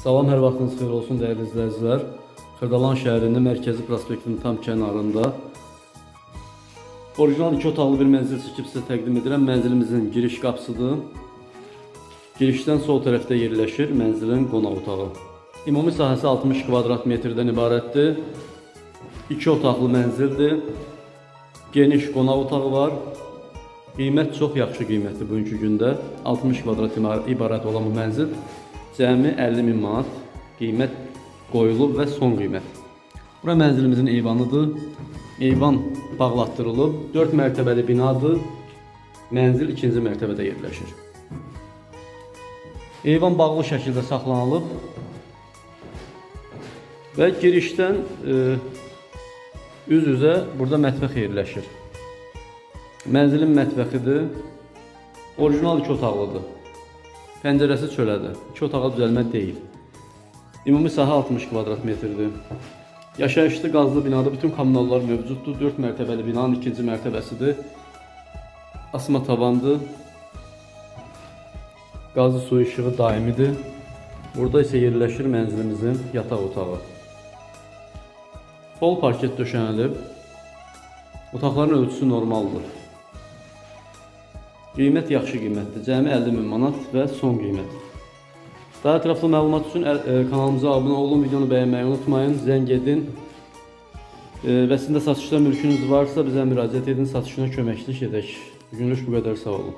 Salam, hər vaxtınız xeyir olsun dəyərli izləyicilər. Xırdalan şəhərinin mərkəzi prospektinin tam kənarında orijinal iki otaqlı bir mənzil çəkib sizə təqdim edirəm. Mənzilimizin giriş qapısıdır. Girişdən sol tərəfdə yerləşir mənzilin qonaq otağı. Ümumi sahəsi 60 kvadrat metrdən ibarətdir. İki otaqlı mənzildir. Geniş qonaq otağı var. Qiymət çox yaxşı qiymətdir bugünkü gündə. 60 kvadrat ibarət olan bu mənzil cəmi 50 min manat qiymət qoyulub və son qiymət. Bura mənzilimizin eyvanıdır. Eyvan bağlatdırılıb. 4 mərtəbəli binadır. Mənzil ikinci mərtəbədə yerləşir. Eyvan bağlı şəkildə saxlanılıb və girişdən e, üz-üzə burada mətbəx yerləşir. Mənzilin mətbəxidir. Orijinal iki otaqlıdır. Pəncərəsi çölədir. İki otağa düzəlmə deyil. Ümumi sahə 60 kvadrat. Yaşayışlı qazlı binada bütün kommunallar mövcuddur. 4 mərtəbəli binanın ikinci mərtəbəsidir. Asma tavandır. Qazlı su işığı daimidir. Burada isə yerləşir mənzilimizin yataq otağı. Pol parket döşənilib. Otaqların ölçüsü normaldır. Qiymət yaxşı qiymətdir. Cəmi 50 min manat və son qiymət. Daha ətraflı məlumat üçün e, kanalımıza abunə olun, videonu bəyənməyi unutmayın, zəng edin. E, Və sizin də satışda mülkünüz varsa bizə müraciət edin, satışına köməklik edək. Bugünlük bu qədər, sağ olun.